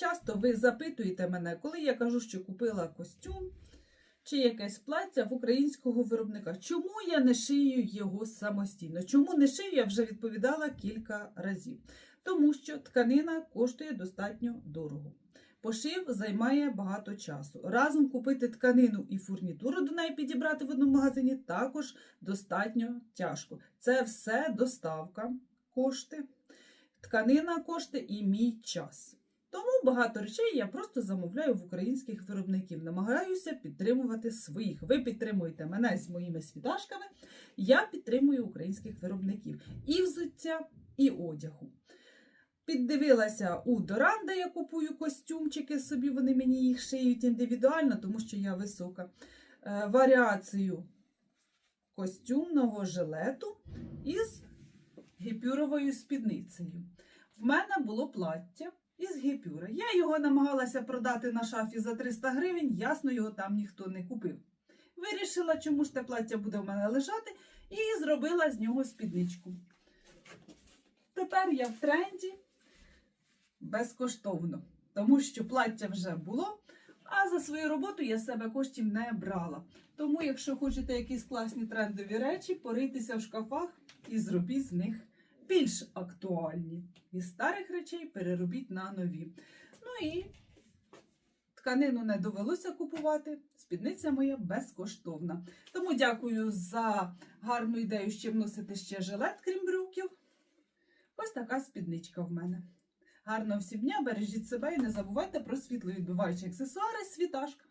Часто ви запитуєте мене, коли я кажу, що купила костюм чи якесь плаття в українського виробника. Чому я не шию його самостійно? Чому не шию, я вже відповідала кілька разів. Тому що тканина коштує достатньо дорого. Пошив займає багато часу. Разом купити тканину і фурнітуру до неї підібрати в одному магазині також достатньо тяжко. Це все доставка, кошти, тканина кошти і мій час. Багато речей я просто замовляю в українських виробників. Намагаюся підтримувати своїх. Ви підтримуєте мене з моїми світашками. Я підтримую українських виробників і взуття, і одягу. Піддивилася у Доранда, я купую костюмчики собі, вони мені їх шиють індивідуально, тому що я висока. Е, варіацію костюмного жилету із гіпюровою спідницею. В мене було плаття із гіпюра. Я його намагалася продати на шафі за 300 гривень, ясно, його там ніхто не купив. Вирішила, чому ж те плаття буде в мене лежати, і зробила з нього спідничку. Тепер я в тренді безкоштовно, тому що плаття вже було, а за свою роботу я себе коштів не брала. Тому, якщо хочете якісь класні трендові речі, порийтеся в шкафах і зробіть з них більш актуальні. Із старих речей переробіть на нові. Ну і тканину не довелося купувати. Спідниця моя безкоштовна. Тому дякую за гарну ідею, ще вносити ще жилет, крім брюків. Ось така спідничка в мене. Гарного всім дня, бережіть себе і не забувайте про світловідбиваючі аксесуари світашка.